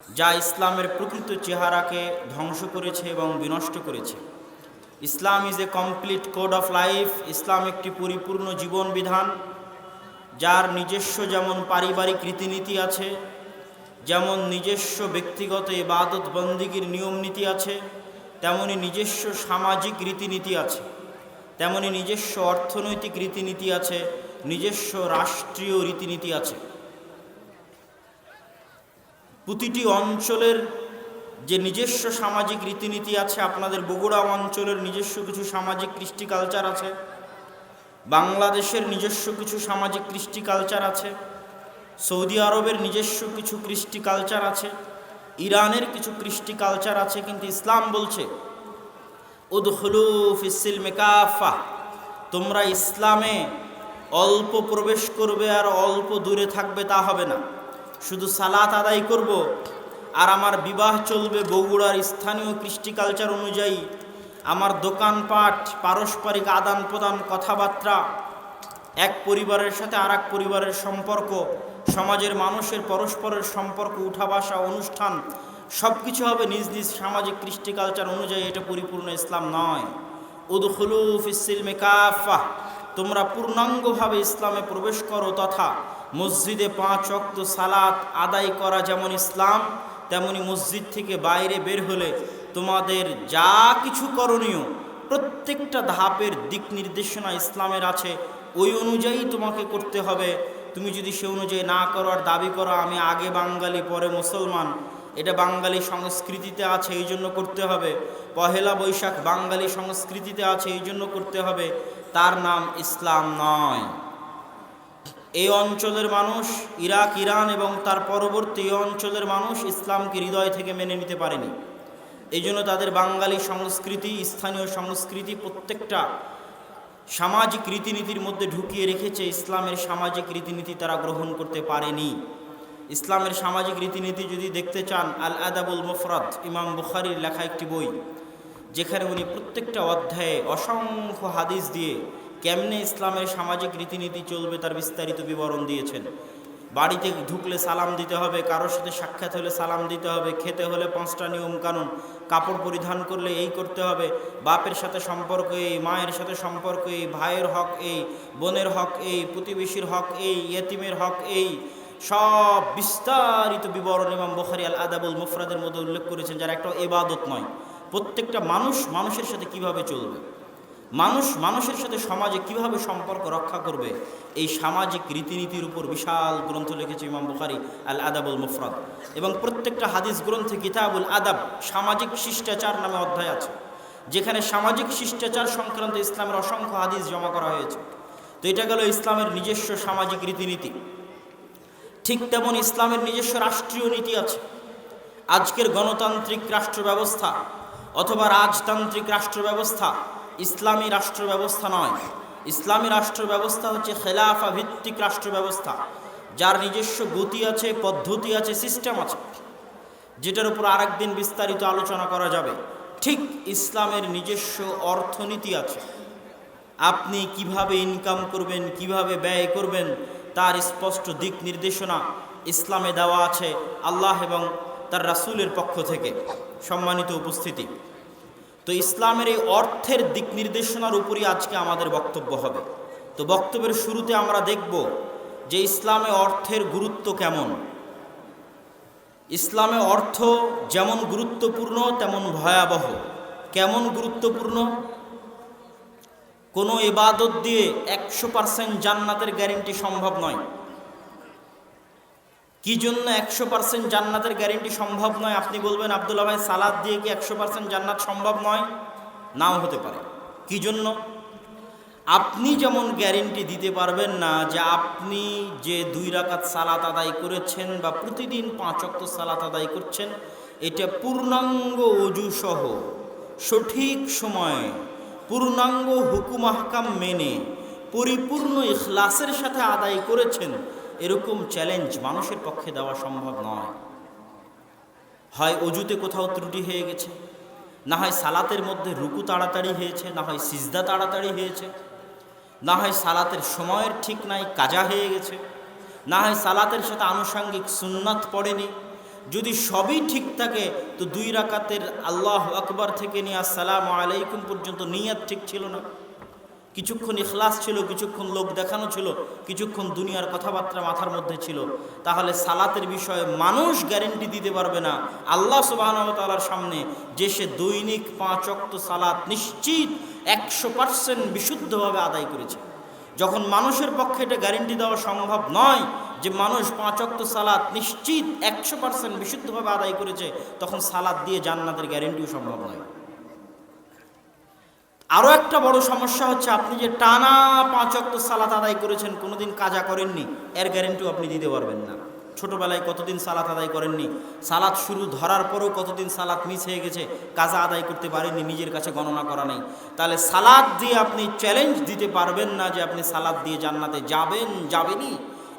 যা ইসলামের প্রকৃত চেহারাকে ধ্বংস করেছে এবং বিনষ্ট করেছে। Islam is a complete code of life Islam একটি পরিপূর্ণ জীবন বিধান, যার নিজস্ব যেমন পারিবারিক রীতিনীতি আছে, যেমন নিজস্ব ব্যক্তিগত ইবাদত বন্দিগির নিয়ম নীতি আছে, তেমনি নিজস্ব সামাজিক রীতিনীতি আছে, তেমনি নিজস্ব অর্থনৈতিক রীতিনীতি আছে, নিজস্ব রাষ্ট্রীয় রীতিনীতি আছে। প্রতিটি অঞ্চলের যে নিজস্ব সামাজিক রীতিনীতি আছে, আপনাদের বগুড়া অঞ্চলের নিজস্ব কিছু সামাজিক কৃষ্টি কালচার আছে, বাংলাদেশের নিজস্ব কিছু সামাজিক কৃষ্টি কালচার আছে, সৌদি আরবের নিজস্ব কিছু কৃষ্টি কালচার আছে, ইরানের কিছু কৃষ্টি কালচার আছে, কিন্তু ইসলাম বলছে, উদখলু ফিসিল মেকাফা তোমরা ইসলামে অল্প প্রবেশ করবে আর অল্প দূরে থাকবে তা হবে না। শুধু সালাত আদায় করব। আর আমার বিবাহ চলবে বগুড়ার স্থানীয় কৃষ্টি কালচার অনুযায়ী। আমার দোকানপাট, পারস্পরিক আদান প্রদান কথাবার্তা, এক পরিবারের সাথে আর পরিবারের সম্পর্ক, সমাজের মানুষের পরস্পরের সম্পর্ক উঠা বসা অনুষ্ঠান সব কিছু হবে নিজ নিজ সামাজিক কৃষ্টি কালচার অনুযায়ী। এটা পরিপূর্ণ ইসলাম নয়। উদখুলু ফিসিল মেকাফা তোমরা পূর্ণাঙ্গভাবে ইসলামে প্রবেশ করো তথা মসজিদে পাঁচ অক্ত সালাত আদায় করা যেমন ইসলাম, তেমনি মসজিদ থেকে বাইরে বের হলে তোমাদের যা কিছু করণীয়, প্রত্যেকটা ধাপের দিক নির্দেশনা ইসলামের আছে। ওই অনুযায়ী তোমাকে করতে হবে। তুমি যদি সে অনুযায়ী না করো আর দাবি করো, আমি আগে বাঙালি, পরে মুসলমান, এটা বাঙালি সংস্কৃতিতে আছে, এই জন্য করতে হবে। পহেলা বৈশাখ বাঙালি সংস্কৃতিতে আছে, এই জন্য করতে হবে। তার নাম ইসলাম নয়। এই অঞ্চলের মানুষ ইরাক, ইরান এবং তার পরবর্তী অঞ্চলের মানুষ ইসলামকে হৃদয় থেকে মেনে নিতে পারেনি। এই জন্য তাদের বাঙালি সংস্কৃতি, স্থানীয় সংস্কৃতি প্রত্যেকটা সামাজিক রীতিনীতির মধ্যে ঢুকিয়ে রেখেছে ইসলামের সামাজিক রীতিনীতি তারা গ্রহণ করতে পারেনি। ইসলামের সামাজিক রীতিনীতি যদি দেখতে চান, আল আদাবুল মুফরাদ, ইমাম বুখারির লেখা একটি বই, যেখানে উনি প্রত্যেকটা অধ্যায়ে অসংখ্য হাদিস দিয়ে কেমনে ইসলামের সামাজিক রীতিনীতি চলবে তার বিস্তারিত বিবরণ দিয়েছেন। বাড়িতে ঢুকলে সালাম দিতে হবে, কারোর সাথে সাক্ষাৎ হলে সালাম দিতে হবে, খেতে হলে পাঁচটা নিয়ম কানুন, কাপড় পরিধান করলে এই করতে হবে, বাপের সাথে সম্পর্ক এই, মায়ের সাথে সম্পর্ক এই, ভাইয়ের হক এই, বোনের হক এই, প্রতিবেশীর হক এই, ইয়েতিমের হক এই, সব বিস্তারিত বিবরণ এবং বখারি আল আদাবুল মুফরাদের মধ্যে উল্লেখ করেছেন, যারা একটা এবাদত নয়। প্রত্যেকটা মানুষ মানুষের সাথে কীভাবে চলবে? মানুষ, মানুষের সাথে সমাজে কীভাবে সম্পর্ক রক্ষা করবে? এই সামাজিক রীতিনীতির উপর বিশাল গ্রন্থ লিখেছে ইমাম বুখারি আল আদাবুল মুফরাদ। এবং প্রত্যেকটা হাদিস গ্রন্থে কিতাবুল আদাব, সামাজিক শিষ্টাচার নামে অধ্যায় আছে, যেখানে সামাজিক শিষ্টাচার সংক্রান্ত ইসলামের অসংখ্য হাদিস জমা করা হয়েছে। তো এটা গেল ইসলামের নিজস্ব সামাজিক রীতিনীতি। ঠিক তেমন ইসলামের নিজস্ব রাষ্ট্রীয় নীতি আছে। আজকের গণতান্ত্রিক রাষ্ট্র ব্যবস্থা অথবা রাজতান্ত্রিক রাষ্ট্র ব্যবস্থা ইসলামী রাষ্ট্র ব্যবস্থা নয়। ইসলামী রাষ্ট্র ব্যবস্থা হচ্ছে খেলাফা ভিত্তিক রাষ্ট্র ব্যবস্থা যার নিজস্ব গতি আছে, পদ্ধতি আছে, সিস্টেম আছে, যেটার উপর আরেকদিন বিস্তারিত আলোচনা করা যাবে। ঠিক ইসলামের নিজস্ব অর্থনীতি আছে। আপনি কীভাবে ইনকাম করবেন, কীভাবে ব্যয় করবেন, তার স্পষ্ট দিক নির্দেশনা ইসলামে দেওয়া আছে আল্লাহ এবং তার রাসুলের পক্ষ থেকে। সম্মানিত উপস্থিতি। তো ইসলামের এই অর্থের দিক নির্দেশনার উপরই আজকে আমাদের বক্তব্য হবে। তো বক্তব্যের শুরুতে আমরা দেখব যে ইসলামে অর্থের গুরুত্ব কেমন। ইসলামে অর্থ যেমন গুরুত্বপূর্ণ, তেমন ভয়াবহ। কেমন গুরুত্বপূর্ণ? কোনো এবাদত দিয়ে একশো পার্সেন্ট জান্নাতের গ্যারেন্টি সম্ভব নয়। কি জন্য একশো পার্সেন্ট জান্নাতের গ্যারেন্টি সম্ভব নয়? আপনি বলবেন আবদুল্লা ভাই, সালাদ দিয়ে কি একশো পার্সেন্ট জান্নাত সম্ভব নয়? নাও হতে পারে। কি জন্য? আপনি যেমন গ্যারেন্টি দিতে পারবেন না যে আপনি যে দুই রাকাত সালাত আদায় করেছেন বা প্রতিদিন পাঁচ অক্ত সালাত আদায় করছেন, এটা পূর্ণাঙ্গ অজু সহ সঠিক সময়ে, পূর্ণাঙ্গ হুকুম আহকাম মেনে, পরিপূর্ণ ইখলাসের সাথে আদায় করেছেন এরকম চ্যালেঞ্জ মানুষের পক্ষে দেওয়া সম্ভব নয়। হয় অজুতে কোথাও ত্রুটি হয়ে গেছে, না হয় সালাতের মধ্যে রুকু তাড়াতাড়ি হয়েছে, না হয় সিজদা তাড়াতাড়ি হয়েছে, না হয় সালাতের সময়ের ঠিক নাই, কাজা হয়ে গেছে, না হয় সালাতের সাথে আনুষাঙ্গিক সুন্নাত পড়েনি। যদি সবই ঠিক থাকে, তো দুই রাকাতের আল্লাহ আকবার থেকে নিয়ে আসসালাম আলাইকুম পর্যন্ত নিয়াত ঠিক ছিল না। কিছুক্ষণ ইখলাস ছিল, কিছুক্ষণ লোক দেখানো ছিল, কিছুক্ষণ দুনিয়ার কথাবার্তা মাথার মধ্যে ছিল। তাহলে সালাতের বিষয়ে মানুষ গ্যারেন্টি দিতে পারবে না। আল্লাহ সুবাহর সামনে যে সে দৈনিক পাঁচ অক্ত সালাত নিশ্চিত একশো পার্সেন্ট বিশুদ্ধভাবে আদায় করেছে। যখন মানুষের পক্ষে এটা গ্যারেন্টি দেওয়া সম্ভব নয় যে মানুষ পাঁচ অক্ত সালাত নিশ্চিত একশো পার্সেন্ট বিশুদ্ধভাবে আদায় করেছে, তখন সালাদ দিয়ে জান্নাতের গ্যারেন্টিও সম্ভব নয়। আরও একটা বড় সমস্যা হচ্ছে, আপনি যে টানা পাঁচ অক্ত সালাত আদায় করেছেন, কোনোদিন কাজা করেননি, এর গ্যারেন্টিও আপনি দিতে পারবেন না। ছোটোবেলায় কতদিন সালাত আদায় করেননি? সালাত শুরু ধরার পরেও কতদিন সালাত মিস হয়ে গেছে, কাজা আদায় করতে পারেননি, নিজের কাছে গণনা করা নেই। তাহলে সালাদ দিয়ে আপনি চ্যালেঞ্জ দিতে পারবেন না যে আপনি সালাদ দিয়ে জান্নাতে যাবেন, যাবেনই।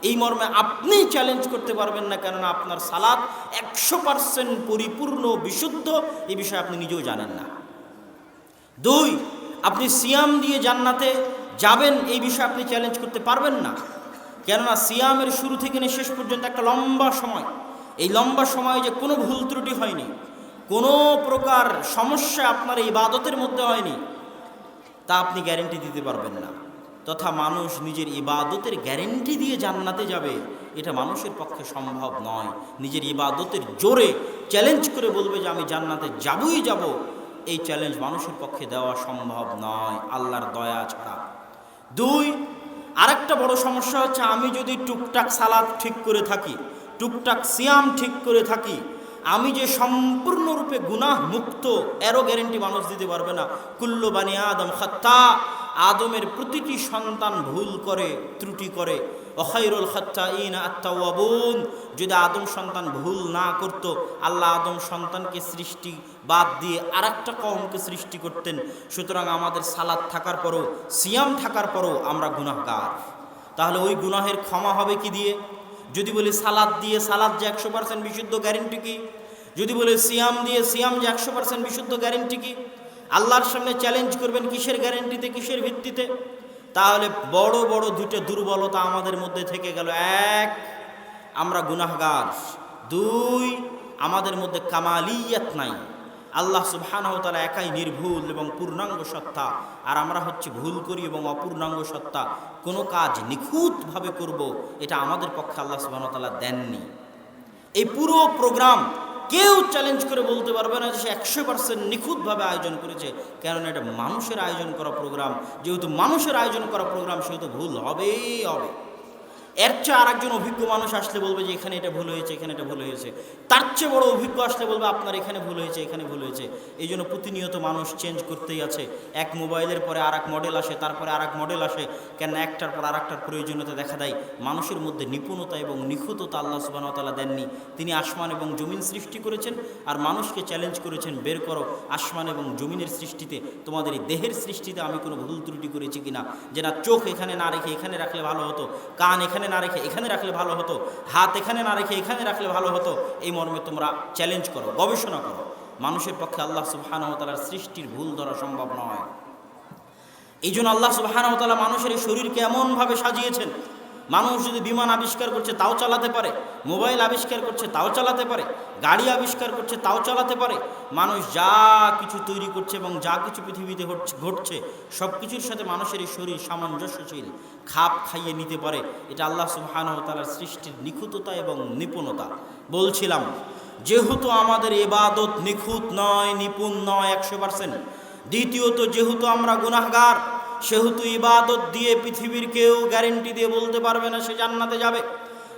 এই মর্মে আপনি চ্যালেঞ্জ করতে পারবেন না, কেননা আপনার সালাদ একশো পার্সেন্ট পরিপূর্ণ, বিশুদ্ধ, এই বিষয়ে আপনি নিজেও জানেন না। দুই আপনি সিয়াম দিয়ে জান্নাতে যাবেন, এই বিষয়ে আপনি চ্যালেঞ্জ করতে পারবেন না। কেননা সিয়ামের শুরু থেকে নিয়ে শেষ পর্যন্ত একটা লম্বা সময়। এই লম্বা সময়ে যে কোনো ভুল ত্রুটি হয়নি, কোনো প্রকার সমস্যা আপনার এই বাদতের মধ্যে হয়নি, তা আপনি গ্যারেন্টি দিতে পারবেন না। তথা মানুষ নিজের ইবাদতের গ্যারেন্টি দিয়ে জান্নাতে যাবে, এটা মানুষের পক্ষে সম্ভব নয়। নিজের ইবাদতের জোরে চ্যালেঞ্জ করে বলবে যে, আমি জান্নাতে যাবই যাব। এই চ্যালেঞ্জ মানুষের পক্ষে দেওয়া সম্ভব নয়, আল্লাহর দয়া ছাড়া। দুই, আরেকটা বড় সমস্যা হচ্ছে আমি যদি টুকটাক সালাদ ঠিক করে থাকি, টুকটাক সিয়াম ঠিক করে থাকি, আমি যে সম্পূর্ণরূপে গুনাহ মুক্ত এরও গ্যারেন্টি মানুষ দিতে পারবে না। কুল্লু বানি আদম খাত্তা, আদমের প্রতিটি সন্তান ভুল করে, ত্রুটি করে। অখাইরুল খাত্তা ইন আত্মাবুন যদি আদম সন্তান ভুল না করত, আল্লাহ আদম সন্তানকে সৃষ্টি বাদ দিয়ে আর একটা কমকে সৃষ্টি করতেন। সুতরাং আমাদের সালাদ থাকার পরও, সিয়াম থাকার পরও আমরা গুনাহগার। তাহলে ওই গুনাহের ক্ষমা হবে কি দিয়ে? যদি বলি সালাদ দিয়ে, সালাদ যে একশো পার্সেন্ট বিশুদ্ধ গ্যারেন্টি কি? যদি বলি সিয়াম দিয়ে, সিয়াম যে একশো পার্সেন্ট বিশুদ্ধ গ্যারেন্টি কি? আল্লাহর সামনে চ্যালেঞ্জ করবেন কিসের গ্যারেন্টিতে কিসের ভিত্তিতে? তাহলে বড় বড় দুটো দুর্বলতা আমাদের মধ্যে থেকে গেল। এক, আমরা গুনাহগার। দুই, আমাদের মধ্যে কামালিয়াত নাই। আল্লাহ সুবহানাহু একাই নির্ভুল এবং পূর্ণাঙ্গ সত্তা। আর আমরা হচ্ছে ভুল করি এবং অপূর্ণাঙ্গ সত্তা। কোনো কাজ নিখুঁতভাবে করব, এটা আমাদের পক্ষে আল্লাহ সুবহানাহু তাআলা দেননি। এই পুরো প্রোগ্রাম কেউ চ্যালেঞ্জ করে বলতে পারবে না যে সে একশো পার্সেন্ট নিখুঁতভাবে আয়োজন করেছে। কেননা এটা মানুষের আয়োজন করা প্রোগ্রাম। যেহেতু মানুষের আয়োজন করা প্রোগ্রাম, সেহেতু ভুল হবেই হবে। এর চেয়ে আর একজন অভিজ্ঞ মানুষ আসলে বলবে যে এখানে এটা ভুল হয়েছে, এখানে এটা ভুল হয়েছে। তার চেয়ে বড় অভিজ্ঞ আসলে বলবে, আপনার এখানে ভুল হয়েছে, এখানে ভুল হয়েছে। এই জন্য প্রতিনিয়ত মানুষ চেঞ্জ করতেই আছে। এক মোবাইলের পরে আর এক মডেল আসে, তারপরে আর এক মডেল আসে, কেন একটার পর আর একটার প্রয়োজনীয়তা দেখা দেয়। মানুষের মধ্যে নিপুণতা এবং নিখুঁততা আল্লাহ সুবাহতালা দেননি। তিনি আসমান এবং জমিন সৃষ্টি করেছেন আর মানুষকে চ্যালেঞ্জ করেছেন, বের করো আসমান এবং জমিনের সৃষ্টিতে, তোমাদের এই দেহের সৃষ্টিতে আমি কোনো ভুল ত্রুটি করেছি কিনা? যে না, চোখ এখানে না রেখে এখানে রাখলে ভালো হতো, কান এখানে না রেখে এখানে রাখলে ভালো হতো, হাত এখানে না রেখে এখানে রাখলে ভালো হতো, এই মর্মে তোমরা চ্যালেঞ্জ করো, গবেষণা করো। মানুষের পক্ষে আল্লাহ সুবাহানতালার সৃষ্টির ভুল ধরা সম্ভব নয়। এই জন্য আল্লাহ সুবাহানতালা মানুষের শরীরকে এমনভাবে সাজিয়েছেন মানুষ যদি বিমান আবিষ্কার করছে, তাও চালাতে পারে। মোবাইল আবিষ্কার করছে, তাও চালাতে পারে। গাড়ি আবিষ্কার করছে, তাও চালাতে পারে। মানুষ যা কিছু তৈরি করছে এবং যা কিছু পৃথিবীতে ঘটছে সব কিছুর সাথে মানুষের এই শরীর সামঞ্জস্যশীল। খাপ খাইয়ে নিতে পারে। এটা আল্লাহ সুবাহানতালার সৃষ্টির নিখুঁততা এবং নিপুণতা। বলছিলাম, যেহেতু আমাদের এবাদত নিখুঁত নয়, নিপুণ নয়, একশো পার্সেন্ট দ্বিতীয়ত, যেহেতু আমরা গুনাহগার সেহেতু ইবাদত দিয়ে পৃথিবীর কেউ গ্যারেন্টি দিয়ে বলতে পারবে না সে জান্নাতে যাবে।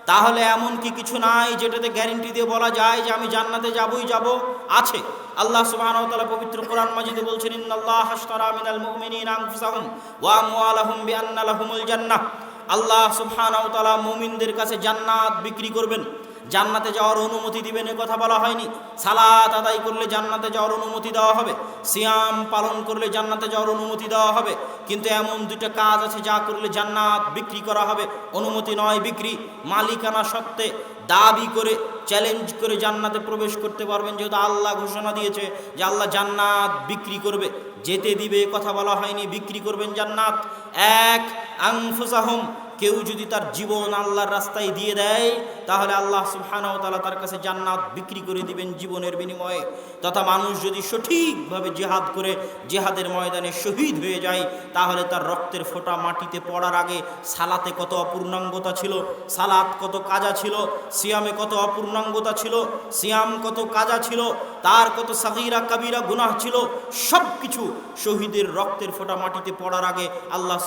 তাহলে এমন কি কিছু নাই যেটাতে গ্যারেন্টি দিয়ে বলা যায় যে আমি জান্নাতে যাবই যাব? আছে। আল্লাহ তাআলা পবিত্র কোরআন মাজিদে বলছেন, ইন্নাল্লাহ হাশতারা মিনাল মুমিনিনা আনফুসাহুম ওয়া আমওয়ালাহুম বিআন্না লাহুমুল জান্নাহ। আল্লাহ সুবহানাহু ওয়া তাআলা মুমিনদের কাছে জান্নাত বিক্রি করবেন। জান্নাতে যাওয়ার অনুমতি দিবেন, এ কথা বলা হয়নি। সালাত আদায় করলে জান্নাতে যাওয়ার অনুমতি দেওয়া হবে। সিয়াম পালন করলে জান্নাতে যাওয়ার অনুমতি দেওয়া হবে। কিন্তু এমন দুটো কাজ আছে যা করলে জান্নাত বিক্রি করা হবে। অনুমতি নয় বিক্রি, মালিকানা সত্ত্বে দাবি করে চ্যালেঞ্জ করে জান্নাতে প্রবেশ করতে পারবেন। যেহেতু আল্লাহ ঘোষণা দিয়েছে যে আল্লাহ জান্নাত বিক্রি করবে। যেতে দিবে কথা বলা হয়নি, বিক্রি করবেন জান্নাত। এক আংফুসাহম কেউ যদি তার জীবন আল্লাহর রাস্তায় দিয়ে দেয়, তাহলে আল্লাহ সুবহানাহু তাআলা তার কাছে জান্নাত বিক্রি করে দিবেন জীবনের বিনিময়ে। তথা মানুষ যদি সঠিকভাবে জিহাদ করে, জিহাদের ময়দানে শহীদ হয়ে যায়, তাহলে তার রক্তের ফোঁটা মাটিতে পড়ার আগে সালাতে কত অপূর্ণাঙ্গতা ছিল, সালাত কত কাজা ছিল, সিয়ামে কত অপূর্ণাঙ্গতা ছিল, সিয়াম কত কাজা ছিল তার কত সাহিরা কাবিরা, গুনাহ ছিল, সব কিছু শহীদের রক্তের ফোটা মাটিতে পড়ার আগে আল্লাহ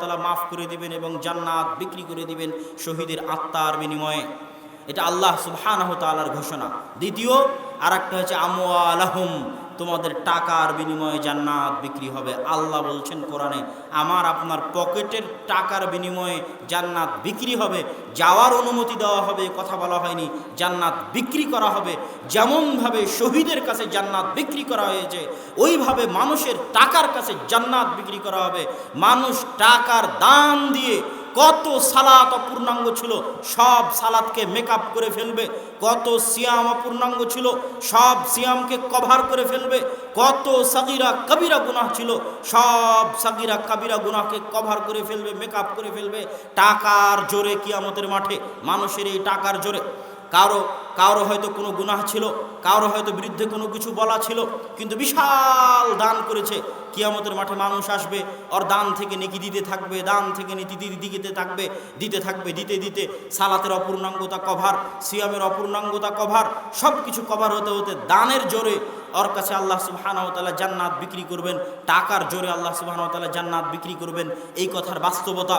তাআলা মাফ করে দিবেন এবং জান্নাত বিক্রি করে দিবেন শহীদের আত্মার বিনিময়ে। এটা আল্লাহ সুবহানাহু তাআলার ঘোষণা। দ্বিতীয় আর একটা হচ্ছে আমওয়ালাহুম। তোমাদের টাকার বিনিময়ে জান্নাত বিক্রি হবে। আল্লাহ বলছেন কোরআনে, আমার আপনার পকেটের টাকার বিনিময়ে জান্নাত বিক্রি হবে, যাওয়ার অনুমতি দেওয়া হবে কথা বলা হয়নি। জান্নাত বিক্রি করা হবে, যেমনভাবে শহীদের কাছে জান্নাত বিক্রি করা হয়েছে, ওইভাবে মানুষের টাকার কাছে জান্নাত বিক্রি করা হবে। মানুষ টাকার দাম দিয়ে কত সালাত অপূর্ণাঙ্গ ছিল, সব সালাতকে মেকআপ করে ফেলবে। কত সিয়াম অপূর্ণাঙ্গ ছিল, সব সিয়ামকে কভার করে ফেলবে। কত সাগিরা কবিরা গুনাহ ছিল, সব সাগিরা কবিরা গুনাহকে কভার করে ফেলবে মেকআপ করে ফেলবে। টাকার জোরে কিয়ামতের মাঠে, মানুষের এই টাকার জোরে। কারও কারও হয়তো কোনো গুনাহ ছিল, কারও হয়তো বিরুদ্ধে কোনো কিছু বলা ছিল, কিন্তু বিশাল দান করেছে। কিয়ামতের মাঠে মানুষ আসবে, ওর দান থেকে নেকি দিতে থাকবে, দান থেকে নীতি দিতে থাকবে দিতে থাকবে, দিতে দিতে। সালাতের অপূর্ণাঙ্গতা কভার, সিয়ামের অপূর্ণাঙ্গতা কভার সব কিছু কভার হতে হতে দানের জোরে ওর কাছে আল্লাহ সুবহানাহু তাআলা জান্নাত বিক্রি করবেন, টাকার জোরে আল্লাহ সুবহানাহু তাআলা জান্নাত বিক্রি করবেন। এই কথার বাস্তবতা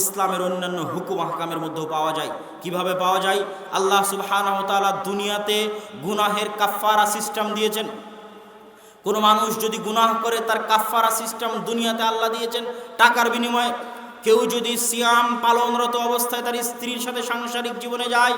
ইসলামের অন্যান্য হুকুম হাকামের মধ্যেও পাওয়া যায়। কীভাবে পাওয়া যায়? আল্লাহ সুবহানাহু তাআলা দুনিয়াতে গুনাহের কাফফারা সিস্টেম দিয়েছেন। কোনো মানুষ যদি গুনাহ করে, তার কাফারা সিস্টেম দুনিয়াতে আল্লাহ দিয়েছেন টাকার বিনিময়ে। কেউ যদি সিয়াম পালনরত অবস্থায় তার স্ত্রীর সাথে সাংসারিক জীবনে যায়,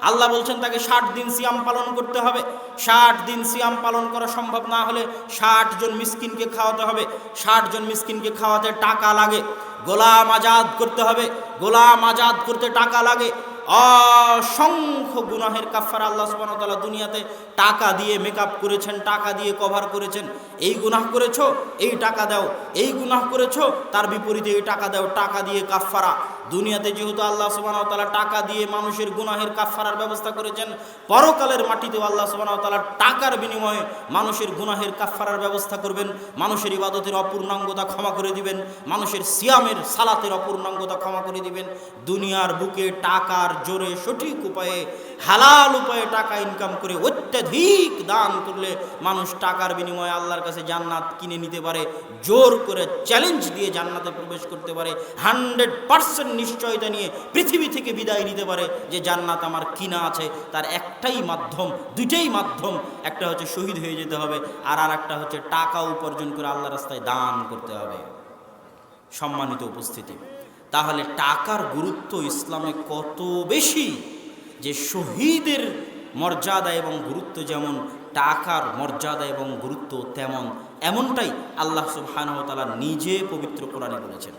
আল্লাহ বলছেন তাকে ষাট দিন সিয়াম পালন করতে হবে। ষাট দিন সিয়াম পালন করা সম্ভব না হলে ষাট জন মিসকিনকে খাওয়াতে হবে। ষাট জন মিসকিনকে খাওয়াতে টাকা লাগে। গোলাম আজাদ করতে হবে। গোলাম আজাদ করতে টাকা লাগে। অসংখ্য গুনাহের কাফার আল্লাহ সুবান তালা দুনিয়াতে টাকা দিয়ে মেকআপ করেছেন, টাকা দিয়ে কভার করেছেন। এই গুনাহ করেছ, এই টাকা দাও, এই গুনাহ করেছ, তার বিপরীতে এই টাকা দাও, টাকা দিয়ে কাফারা দুনিয়াতে যেহেতু আল্লাহ সুবহানাহু ওয়া তাআলা টাকা দিয়ে মানুষের গুনাহের কাফারার ব্যবস্থা করেছেন, পরকালের মাটিতেও আল্লাহ সুবহানাহু ওয়া তাআলা টাকার বিনিময়ে মানুষের গুনাহের কাফারার ব্যবস্থা করবেন, মানুষের ইবাদতের অপূর্ণাঙ্গতা ক্ষমা করে দিবেন, মানুষের সিয়ামের সালাতের অপূর্ণাঙ্গতা ক্ষমা করে দিবেন। দুনিয়ার বুকে টাকার জোরে সঠিক উপায়ে, হালাল উপায়ে টাকা ইনকাম করে অত্যাধিক দান করলে মানুষ টাকার বিনিময়ে আল্লাহর কাছে জান্নাত কিনে নিতে পারে, জোর করে চ্যালেঞ্জ দিয়ে জান্নাতে প্রবেশ করতে পারে হান্ড্রেড পার্সেন্ট নিশ্চয়তা নিয়ে পৃথিবী থেকে বিদায় নিতে পারে যে জান্নাত আমার কিনা আছে, তার একটাই মাধ্যম, দুইটাই মাধ্যম, একটা হচ্ছে শহীদ হয়ে যেতে হবে আর আর একটা হচ্ছে টাকা উপার্জন করে আল্লাহ রাস্তায় দান করতে হবে। সম্মানিত উপস্থিতি, তাহলে টাকার গুরুত্ব ইসলামে কত বেশি যে শহীদের মর্যাদা এবং গুরুত্ব যেমন, টাকার মর্যাদা এবং গুরুত্ব তেমন, এমনটাই আল্লাহ সুবহানাহু তাআলা নিজে পবিত্র কোরআনে বলেছেন।